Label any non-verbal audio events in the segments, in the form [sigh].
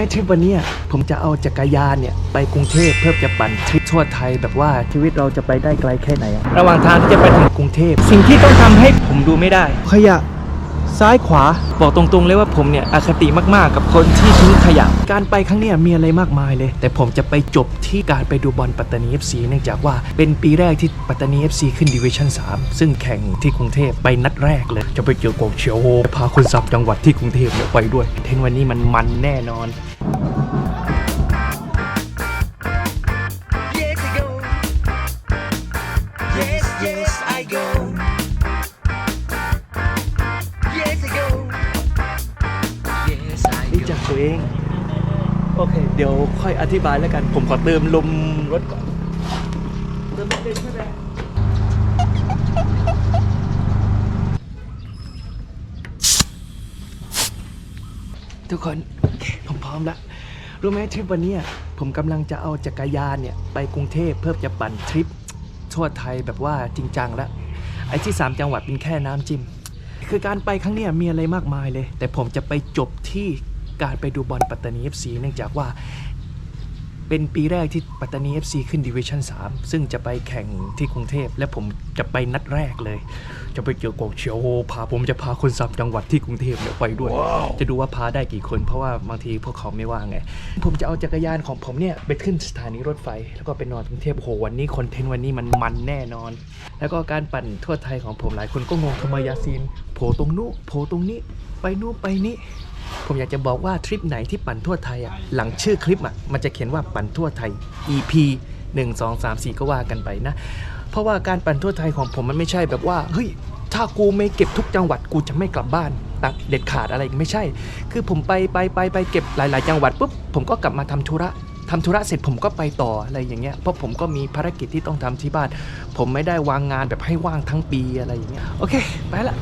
ในทริปวันนี้ผมจะเอาจักรยานเนี่ยไปกรุงเทพเพื่อจะปั่นทริปทั่วไทยแบบว่าชีวิตเราจะไปได้ไกลแค่ไหนอะระหว่างทางที่จะไปถึงกรุงเทพ สิ่งที่ต้องทำให้ผมดูไม่ได้ ขยะซ้ายขวาบอกตรงๆเลยว่าผมเนี่ยอคติมากๆ กับคนที่ทิ้งขยะ การไปครั้งนี้มีอะไรมากมายเลย แต่ผมจะไปจบที่การไปดูบอลปัตตานี FC เนื่องจากว่าเป็นปีแรกที่ปัตตานี FC ขึ้นดิวิชั่น 3 ซึ่งแข่งที่กรุงเทพไปนัดแรกเลย จะไปเจอกองเชียวโฮพาคนสับจังหวัดที่กรุงเทพไปด้วย เทนวันนี้มันมันแน่นอน เอง โอเค เดี๋ยวค่อยอธิบายแล้วกัน ผมขอเติมลมรถก่อนเติมเต็มใช่ไหมทุกคนผมพร้อมแล้วรู้ไหมทริปวันนี้ผมกำลังจะเอาจักรยานเนี่ยไปกรุงเทพเพื่อจะปั่นทริปทั่วไทยแบบว่าจริงจังล้วไอ้ที่ 3 จังหวัดเป็นแค่น้ำจิ้มคือการไปครั้งนี้มีอะไรมากมายเลย แต่ผมจะไปจบที่ การไปดูบอลปัตตานี FC เนื่องจากว่าเป็นปีแรกที่ปัตตานี FC ขึ้นดิวิชั่น3 ซึ่งจะไปแข่งที่กรุงเทพ และผมจะไปนัดแรกเลย จะไปเจอกองเชียวโฮพาผมจะพาคนสับจังหวัดที่กรุงเทพเนี่ยไปด้วยจะดูว่าพาได้กี่คน เพราะว่าบางทีพวกเขาไม่ว่างไง ผมจะเอาจักรยานของผมเนี่ย ไปขึ้นสถานีรถไฟ แล้วก็ไปนอนกรุงเทพโอ้โหวันนี้คอนเทนต์วันนี้มันมันแน่นอน แล้วก็การปั่นทั่วไทยของผมหลายคนก็งงทำไมยาซีนโผล่ตรงนู้นโผล่ตรงนี้ ไปนู้นไปนี้ ผมอยากจะบอกว่าทริปไหนที่ปั่นทั่วไทยอะหลังชื่อคลิปอะมันจะเขียนว่าปั่นทั่วไทย EP 1 2 3 4 ก็ว่ากันไปนะ เพราะว่าการปั่นทั่วไทยของผมมันไม่ใช่แบบว่าเฮ้ยถ้ากูไม่เก็บทุกจังหวัดกูจะไม่กลับบ้านตัดเด็ดขาดอะไรไม่ใช่ คือผมไปไปไปไปเก็บหลาย ๆ จังหวัดปุ๊บผมก็กลับมาทำธุระทำธุระเสร็จผมก็ไปต่ออะไรอย่างเงี้ยเพราะผมก็มีภารกิจที่ต้องทำที่บ้าน ผมไม่ได้วางงานแบบให้ว่างทั้งปีอะไรอย่างเงี้ยโอเค ไปละ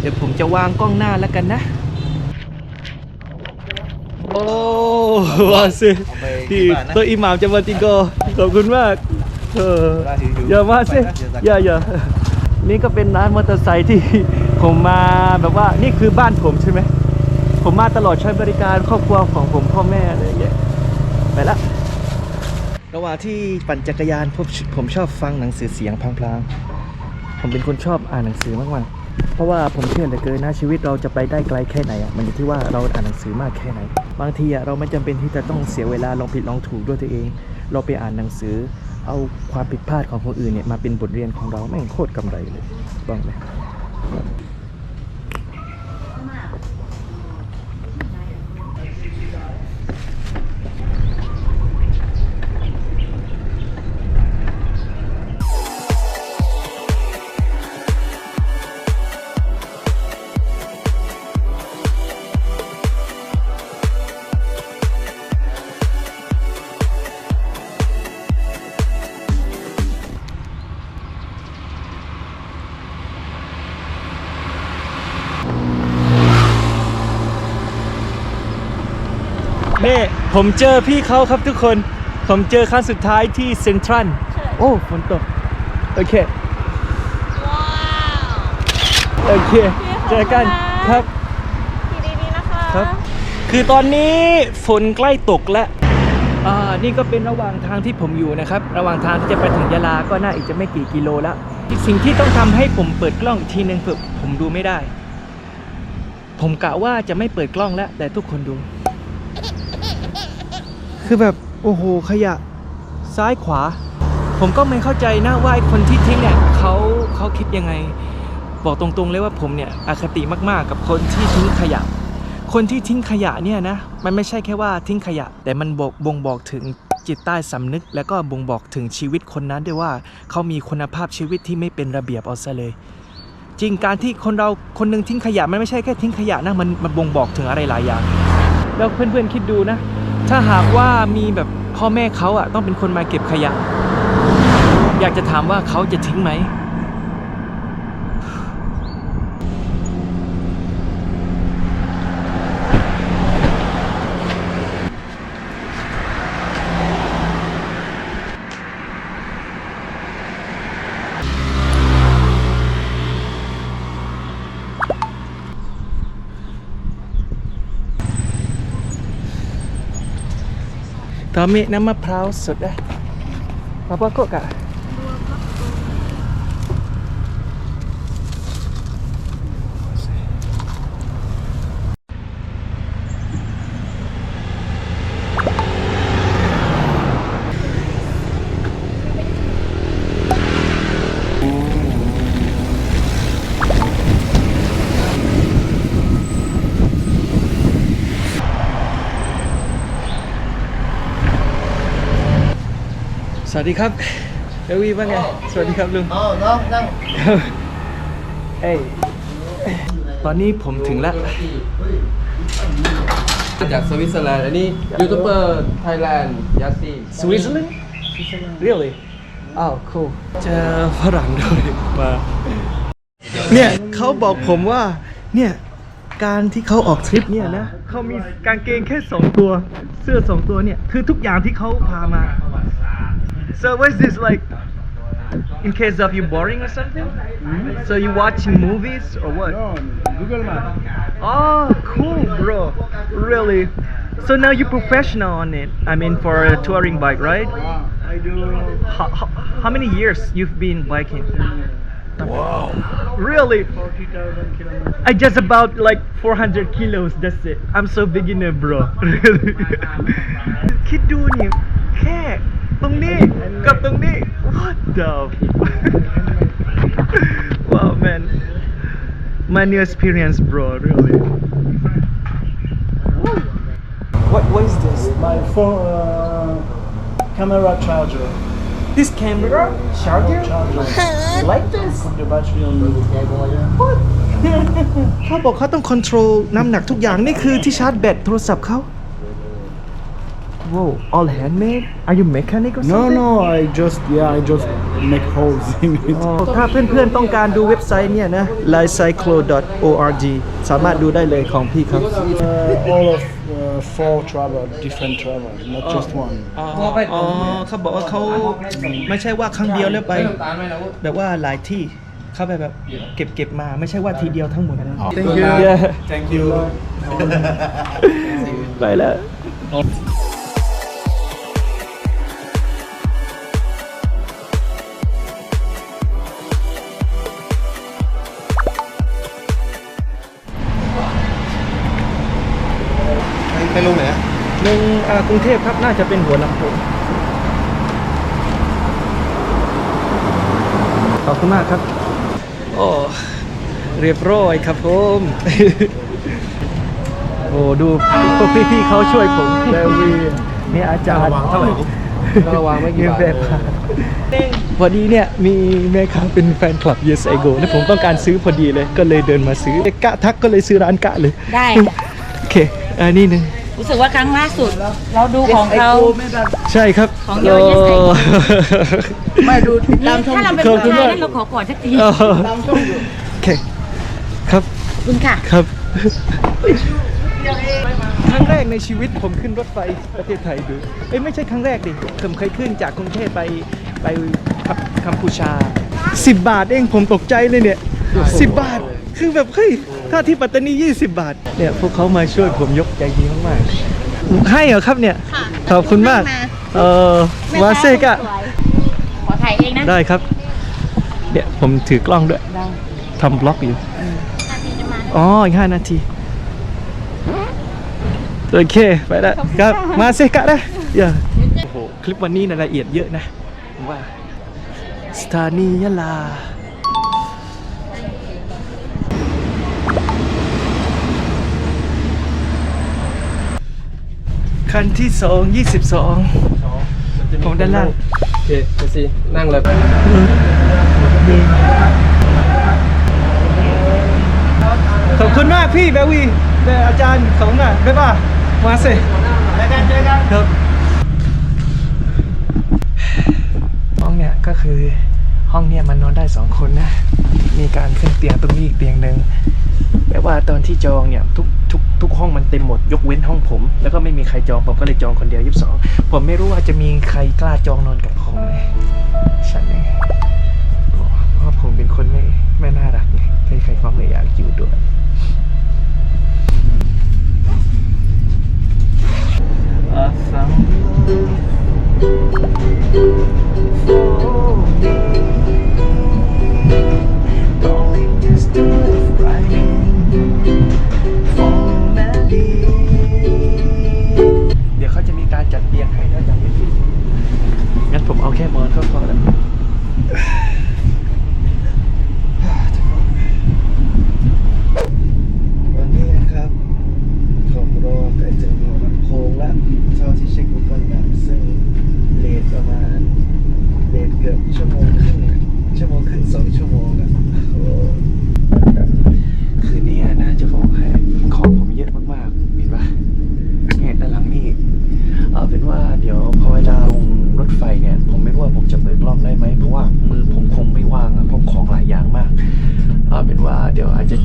เดี๋ยวผมจะวางกล้องหน้าแล้วกันนะ โอ้วาสิที่ตัวอิหมามจะมาติโกขอบคุณมากเอออย่ามาสิอย่าอย่านี่ก็เป็นร้านมอเตอร์ไซค์ที่ผมมาแบบว่านี่คือบ้านผมใช่ไหมผมมาตลอดใช้บริการครอบครัวของผมพ่อแม่อะไรอย่างเงี้ยไปละระหว่างที่ปั่นจักรยานผมผมชอบฟังหนังสือเสียงพลางๆผมเป็นคนชอบอ่านหนังสือมากๆ เพราะว่าผมเชื่อเหลือเกินนะชีวิตเราจะไปได้ไกลแค่ไหนอะมันอยู่ที่ว่าเราอ่านหนังสือมากแค่ไหน บางทีอะเราไม่จำเป็นที่จะต้องเสียเวลาลองผิดลองถูกด้วยตัวเอง เราไปอ่านหนังสือ เอาความผิดพลาดของคนอื่นเนี่ยมาเป็นบทเรียนของเราแม่งโคตรกำไรเลยบ้างไหม ผมเจอพี่เขาครับทุกคน ผมเจอครั้งสุดท้ายที่เซ็นทรัล โอ้ฝนตก โอเคโอเค เจอกันครับ ขี่ดีๆนะคะครับ คือตอนนี้ฝนใกล้ตกแล้ว อ่า นี่ก็เป็นระหว่างทางที่ผมอยู่นะครับ ระหว่างทางที่จะไปถึงยะลา ก็น่าอีกจะไม่กี่กิโลแล้ว สิ่งที่ต้องทำให้ผมเปิดกล้องอีกทีนึงเผื่อผมดูไม่ได้ ผมกะว่าจะไม่เปิดกล้องแล้ว แต่ทุกคนดู คือแบบโอ้โหขยะซ้ายขวา ผมก็ไม่เข้าใจนะว่าไอ้คนที่ทิ้งเนี่ยเขาเขาคิดยังไง บอกตรงๆเลยว่าผมเนี่ยอคติมากๆ กับคนที่ทิ้งขยะ คนที่ทิ้งขยะเนี่ยนะมันไม่ใช่แค่ว่าทิ้งขยะ แต่มันบอกบ่งบอกถึงจิตใต้สำนึก แล้วก็บ่งบอกถึงชีวิตคนนั้นด้วยว่าเขามีคุณภาพชีวิตที่ไม่เป็นระเบียบเอาซะเลยจริงการที่คนเราคนหนึงทิ้งขยะมันไม่ใช่แค่ทิ้งขยะนะมันมันบ่งบอกถึงอะไรหลายอย่าง แล้วเพื่อนๆคิดดูนะ ถ้าหากว่ามีแบบพ่อแม่เขาอะต้องเป็นคนมาเก็บขยะ อยากจะถามว่าเขาจะทิ้งไหม ตอมิน้ำมะ วสดนะมาปะกกะสวัสดีครับเดวีว่าไง สวัสดีครับลุง Oh, no, no. เอ้ยตอนนี้ผมถึงแล้วมาจากสวิตเซอร์แลนด์ อันนี้ยูทูบเบอร์ไทยแลนด์ยัสซี่ Switzerland really อ้าว cool เจอฝรั่งด้วยมาเนี่ยเขาบอกผมว่า เนี่ยการที่เขาออกทริปเนี่ยนะเขามีกางเกงแค่สองตัว เสื้อสองตัวเนี่ย คือทุกอย่างที่เขาพามา So what's this like? In case of you boring or something? Hmm? So you watching movies or what? No, Google Maps. Oh, cool, bro. Really. So now you're professional on it. I mean, for a touring bike, right? Wow, I do. How, how, how many years you've been biking? Wow. Really? 40,000 kilometers. I just about like 400 kilos, that's it. I'm so beginner, bro. [laughs] Really. [laughs] Keep doing it. ตรงนี้กับตรงนี้ What the? wow, man. My new experience, bro. Really. What? What is this? My phone uh, camera charger. This camera charger? Charger. Like this? Put the battery on the เขาบอกเขาต้อง control น้ำหนักทุกอย่างนี่คือที่ชาร์จแบตโทรศัพท์เขา Wow all handmade Are you mechanic or No, something no, I just, yeah, I just make holes in it. อ๋อถ้าเพื่อนๆต้องการดูเว็บไซต์เนี่ยนะ licyclo.org สามารถดูได้เลยของพี่ครับ Uh, all of uh, four travel, different travel, not just one. อ๋อเขาบอกว่าเขาไม่ใช่ว่าครั้งเดียวแล้วไปตาลไหมนะแบบว่าหลายที่เขาไปแบบเก็บเก็บมาไม่ใช่ว่าทีเดียวทั้งหมดนะ Thank you. Yeah. Thank you. ไปแล้วากรุงเทพครับน่าจะเป็นหัวลำโพงขอบคุณมากครับ โอ้เรียบร้อยครับผมโอ้ดูพวกพี่ๆเขาช่วยผมแล้ววีนี่อาจารย์ระวังเท่าไหร่ต้องระวังไม่กี่บาทเงินแบบพอดีเนี่ยมีแม่ค้าเป็นแฟนคลับ Yes I Go แล้วผมต้องการซื้อพอดีเลยก็เลยเดินมาซื้อกะทักก็เลยซื้อร้านกะเลย ได้ โอเคอันนี้หนึ่ง รู้สึกว่าครั้งล่าสุด เราดูของเขาใช่ครับของเยอะแยะใส่ ไม่ดูนี่ถ้าเราเป็นขอบผู้คุณชายมากนั่นเราขอกอดสักทีโอเคครับขอบคุณค่ะ ครับ ครั้งแรกในชีวิตผมขึ้นรถไฟประเทศไทยดูเอ้ยไม่ใช่ครั้งแรกดิผมเคยขึ้นจากกรุงเทพไปไปกัมกัมพูชา 10 บาทเองผมตกใจเลยเนี่ย 10 บาท คือแบบเฮ้ยถ้าที่ปัตตานี 20 บาท เนี่ยพวกเขามาช่วยผมยกใจดีมากๆให้เหรอครับเนี่ยขอบคุณมาก เออวาเซกะขอถ่ายเองนะได้ครับ เนี่ยผมถือกล้องด้วยทำบล็อกอยู่อ๋ออีกห้านาที โอเค ไปแล้วครับ มาเซกะนะอย่าโอ้โห คลิปวันนี้รายละเอียดเยอะนะผมว่า สถานียะลา คันที่สองยี่สิบสองผมด้านล่าง โอเคเจสซี่นั่งเลยขอบคุณมากพี่แบวีแบอาจารย์ขอบคุณมากบ๊ายบายมาสิเจอกันเจอกันครับห้องเนี่ยก็คือห้องเนี่ยมันนอนได้สองคนนะ มีการขึ้นเตียงตรงนี้อีกเตียงหนึ่งแต่ว่าตอนที่จองเนี่ยทุก ทุกห้องมันเต็มหมดยกเว้นห้องผม แล้วก็ไม่มีใครจองผมก็เลยจองคนเดียวยี่สิบสองผมไม่รู้ว่าจะมีใครกล้าจองนอนกับผมไหมฉันเองเพราะผมเป็นคนไม่ไม่น่ารักไงใครๆก็ไม่อยากอยู่ด้วย Awesome.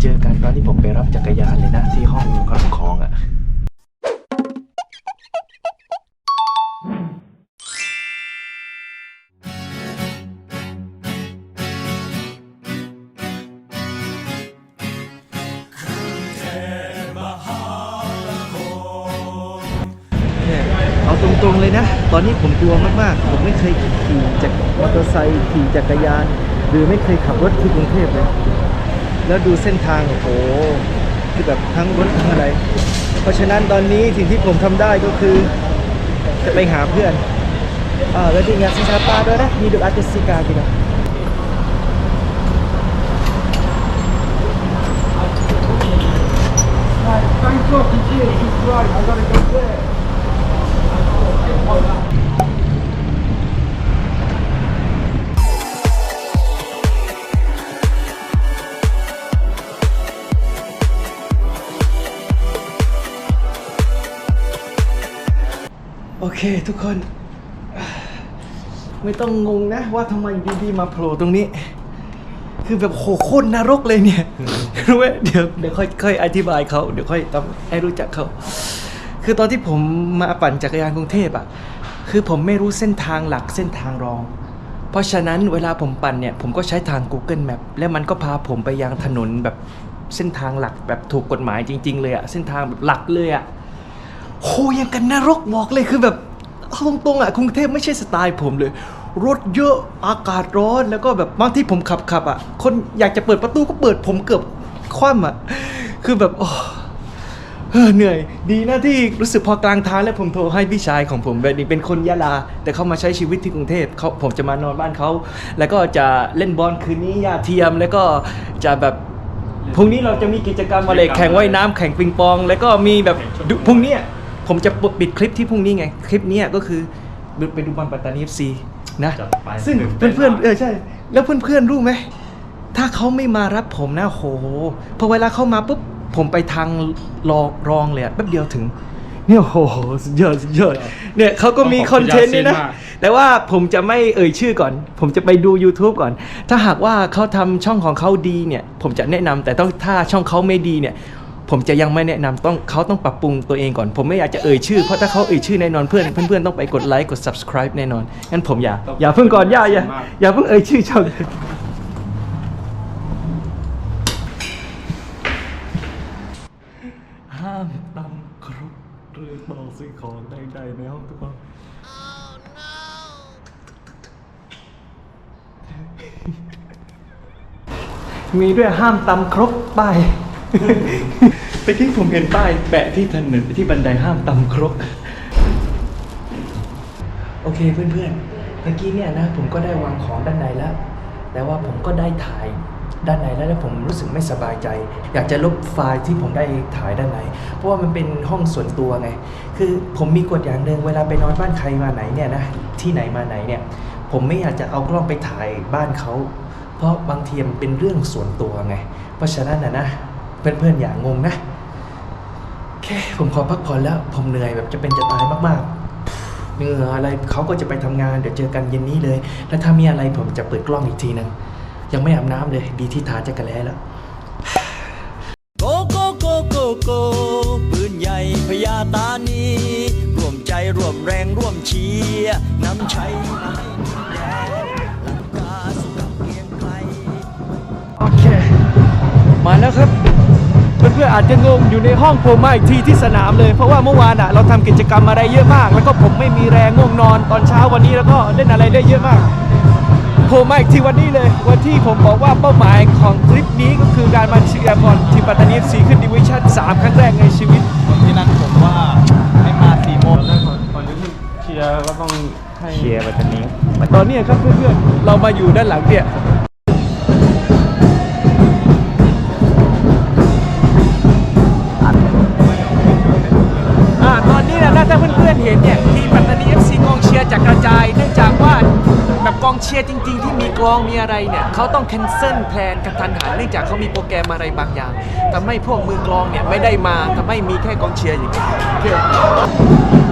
เจอกันตอนที่ผมไปรับจักรยานเลยนะ ที่ห้องรับของอะ่ะเนี่ยเอาตรงๆเลยนะ ตอนนี้ผมกลัวมากๆ ผมไม่เคยขี่จักรมอเตอร์ไซค์ขี่จักรยาน หรือไม่เคยขับรถที่กรุงเทพเลย แล้วดูเส้นทางโอ้โหคือแบบทั้งรถทั้งอะไร เพราะฉะนั้นตอนนี้สิ่งที่ผมทำได้ก็คือ จะไปหาเพื่อนอ่าแล้วดีงานซิชาปาด้วยนะมีดูอาร์ติสติกากินโอเคทุกคน ไม่ต้องงงนะ ว่าทำไมดีๆมาโผล่ตรงนี้ คือแบบโหโคตรนรกเลยเนี่ยรู้ไหมเดี๋ยวเดี๋ยวค่อยค่อยอธิบายเขาเดี๋ยวค่อยทำให้รู้จักเขาคือตอนที่ผมมาปั่นจักรยานกรุงเทพอะคือผมไม่รู้เส้นทางหลักเส้นทางรอง เพราะฉะนั้นเวลาผมปั่นเนี่ย ผมก็ใช้ทาง Google Map แล้วมันก็พาผมไปยังถนนแบบเส้นทางหลักแบบถูกกฎหมายจริง ๆ เลยอะเส้นทางแบบหลักเลยอะ โหยังกันนรกบอกเลยคือแบบเอาตรงๆอะกรุงเทพไม่ใช่สไตล์ผมเลย รถเยอะอากาศร้อนแล้วก็แบบบางที่ผมขับขับอะ คนอยากจะเปิดประตูก็เปิดผมเกือบคว่ำอะ คือแบบโอ้เฮ้อเหนื่อย ดีนะที่รู้สึกพอกลางทางแล้วผมโทรให้พี่ชายของผมแบบนี้เป็นคนยะลา แต่เขามาใช้ชีวิตที่กรุงเทพเขาผมจะมานอนบ้านเขา แล้วก็จะเล่นบอลคืนนี้ยาเทียมแล้วก็จะแบบพรุ่งนี้เราจะมีกิจกรรมอะไรแข่งว่ายน้ำแข่งปิงปอง แล้วก็มีแบบดูพรุ่งนี้ ผมจะปิดคลิปที่พรุ่งนี้ไง คลิปเนี้ยก็คือไปดูบอลปัตตานีเอฟซีนะจัดไปซึ่งตื่นเต้นเพื่อนมากๆเออใช่ แล้วเพื่อนๆรู้ไหม ถ้าเขาไม่มารับผมนะโหพอเวลาเขามาปุ๊บผมไปทางรองรองเลยอะแป๊บเดียวถึง เนี่ยโหสุดยอดสุดยอดเนี่ยเขาก็มีคอนเทนต์นี่นะ แต่ว่าผมจะไม่เอ่ยชื่อก่อน ผมจะไปดู YouTube ก่อน ถ้าหากว่าเขาทำช่องของเขาดีเนี่ย ผมจะแนะนำแต่ต้องถ้าช่องเขาไม่ดีเนี่ย ผมจะยังไม่แนะนำต้องเขาต้องปรับปรุงตัวเองก่อน ผมไม่อยากจะเอ่ยชื่อเพราะถ้าเขาเอ่ยชื่อแน่นอนเพื่อนเพื่อนๆต้องไปกดไลค์กด subscribe แน่นอนงั้นผมอย่าอย่าเพิ่งก่อนอย่าอย่าอย่าเพิ่งเอ่ยชื่อช่องห้ามตำครุกหรือบอกสิ่งของใดๆในห้องทุกคนมีด้วยห้ามตำครกป้าย ไปที่ผมเห็นป้ายแปะที่ถนนที่บันไดห้ามตำครก โอเคเพื่อนๆ เมื่อกี้เนี่ยนะผมก็ได้วางของด้านในแล้ว แต่ว่าผมก็ได้ถ่ายด้านในแล้วแล้วผมรู้สึกไม่สบายใจ อยากจะลบไฟล์ที่ผมได้ถ่ายด้านใน เพราะว่ามันเป็นห้องส่วนตัวไง คือผมมีกฎอย่างหนึ่งเวลาไปนอนบ้านใครมาไหนเนี่ยนะที่ไหนมาไหนเนี่ย ผมไม่อยากจะเอากล้องไปถ่ายบ้านเขา เพราะบางทีมันเป็นเรื่องส่วนตัวไง เพราะฉะนั้นนะนะ เพื่อนๆอย่างงนะโอเคผมขอพักผ่อนแล้ว ผมเหนื่อยแบบจะเป็นจะตายมากๆเหนื่อยอะไรเขาก็จะไปทำงานเดี๋ยวเจอกันเย็นนี้เลย แล้วถ้ามีอะไรผมจะเปิดกล้องอีกทีนึงยังไม่อาบน้ำเลย ดีที่ทาจักรแล้แล้วโกโกโกโกโกปืนใหญ่พญาตานีร่วมใจร่วมแรงร่วมเชียร์นำชัยมาให้แดนลังกาสุกับเกรียงไกรโอเค มาแล้วครับ เพื่อนๆอาจจะงงอยู่ในห้องผมมาอีกทีที่สนามเลย เพราะว่าเมื่อวานอะเราทำกิจกรรมอะไรเยอะมาก แล้วก็ผมไม่มีแรงง่วงนอนตอนเช้าวันนี้แล้วก็เล่นอะไรได้เยอะมากโผล่มาอีกทีวันนี้เลยวันที่ผมบอกว่าเป้าหมายของคลิปนี้ก็คือการมาเชียร์บอลทีมปัตตานี FC ขึ้นดิวิชั่น3ครั้งแรกในชีวิตที่นั่นผมว่าให้มาสี่โมงตอนแรกก่อนก่อนจะขึ้นเชียร์ก็ต้องให้เชียร์ปัตตานีตอนนี้ครับเพื่อนๆเรามาอยู่ด้านหลังเนี่ย ชียร์จริง ๆ ที่มีกลองมีอะไรเนี่ยเขาต้องแคนเซิลแพลนกระทันหันเนื่องจากเขามีโปรแกรมอะไรบางอย่างทำให้พวกมือกลองเนี่ยไม่ได้มาทำให้มีแค่กองเชียร์อย่างเดียว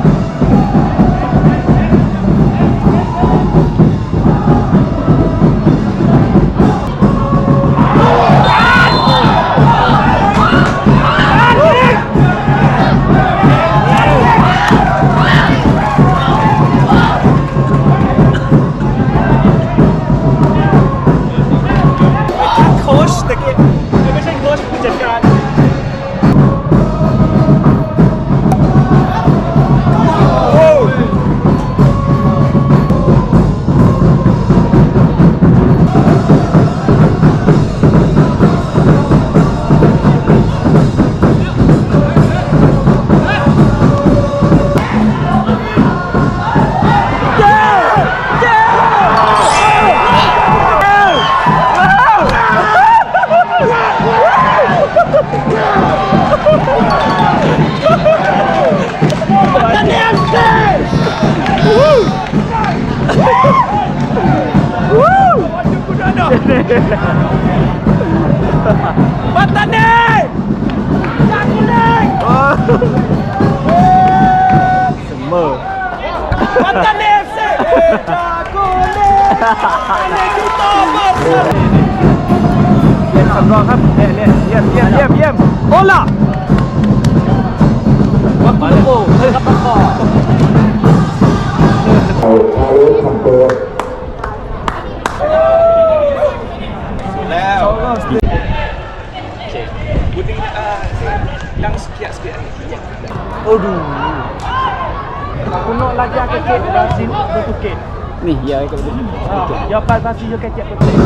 เยี่ยมสำรองครับเนี่ยเนี่ยเยี่ยมเยี่ยมเยี่ยมเยี่ยมโอล่ะวัดปุโกเฮ้ยครับตะกอแล้ว Budi yang sekian-sekian. Aduh. Kuno lagi yang kecil dan sini bertukit. Nih, ya kat sini. Ah, ya pas pasti yo kecil betul.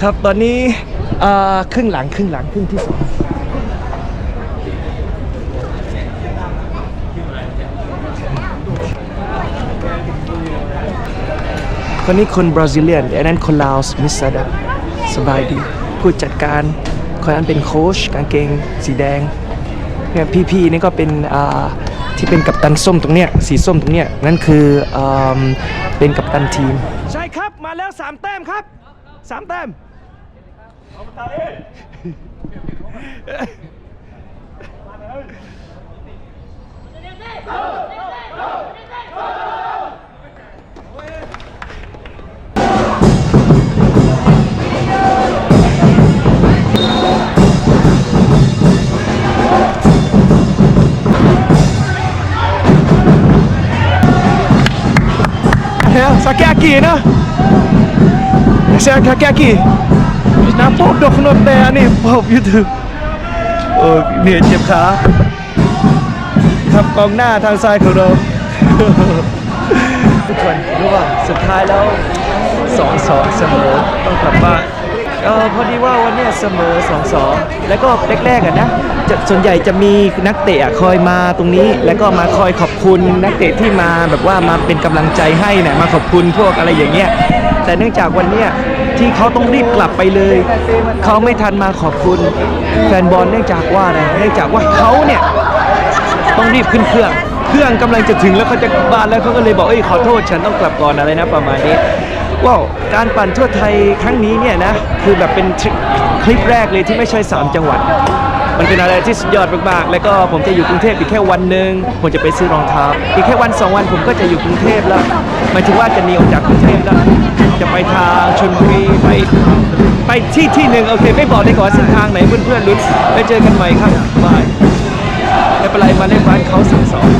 ครับตอนนี้อ่าครึ่งหลังครึ่งหลังครึ่งที่สอง คนนี้คนบราซิเลียนอันนั้นคนลาวมิสซาดาสบายดี ผู้จัดการคนนั้นเป็นโค้ชกางเกงสีแดงเนี่ยพี่ๆนี่ก็เป็นอ่าที่เป็นกัปตันส้มตรงเนี้ยสีส้มตรงเนี้ยนั่นคืออ่าเป็นกัปตันทีม ใช่ครับมาแล้ว3แต้มครับ3แต้ม Ya, sakit kaki no. Sakit kaki. Nampak dah kena teh ni, pop gitu. โอ้เหนื่อยเจ็บขาครับกองหน้าทางซ้ายของเรา ทุกคนรู้ว่าสุดท้ายแล้วสองสองเสมอต้องกลับบ้าน เออพอดีว่าวันเนี้ยเสมอสองสองแล้วก็แรกๆอะนะจะส่วนใหญ่จะมีนักเตะอะคอยมาตรงนี้ แล้วก็มาคอยขอบคุณนักเตะที่มาแบบว่ามาเป็นกำลังใจให้นี่ยมาขอบคุณพวกอะไรอย่างเงี้ยแต่เนื่องจากวันเนี้ยที่เขาต้องรีบกลับไปเลย เขาไม่ทันมาขอบคุณ แฟนบอลเนื่องจากว่าอะไรเนื่องจากว่าเขาเนี่ยต้องรีบขึ้นเครื่อง เครื่องกำลังจะถึงแล้วเขาจะกลับบ้านแล้วเขาก็เลยบอกเอ้ยขอโทษฉันต้องกลับก่อนอะไรนะประมาณนี้ ว้าวการปั่นทั่วไทยครั้งนี้เนี่ยนะคือแบบเป็นคลิปแรกเลยที่ไม่ใช่ 3 จังหวัด มันเป็นอะไรที่สุดยอดมากๆ แล้วก็ผมจะอยู่กรุงเทพอีกแค่วันหนึ่งผมจะไปซื้อรองเท้าอีกแค่วันสองวันผมก็จะอยู่กรุงเทพแล้วหมายถึงว่าจะหนีออกจากกรุงเทพแล้วจะไปทางชลบุรีไปไปที่ที่หนึ่งโอเค ไม่บอกได้ก่อนเส้นทางไหนเพื่อนๆลุ้นไปเจอกันใหม่ครับบายไม่เป็นไรมาเล่นร้านเขาสั่งสอน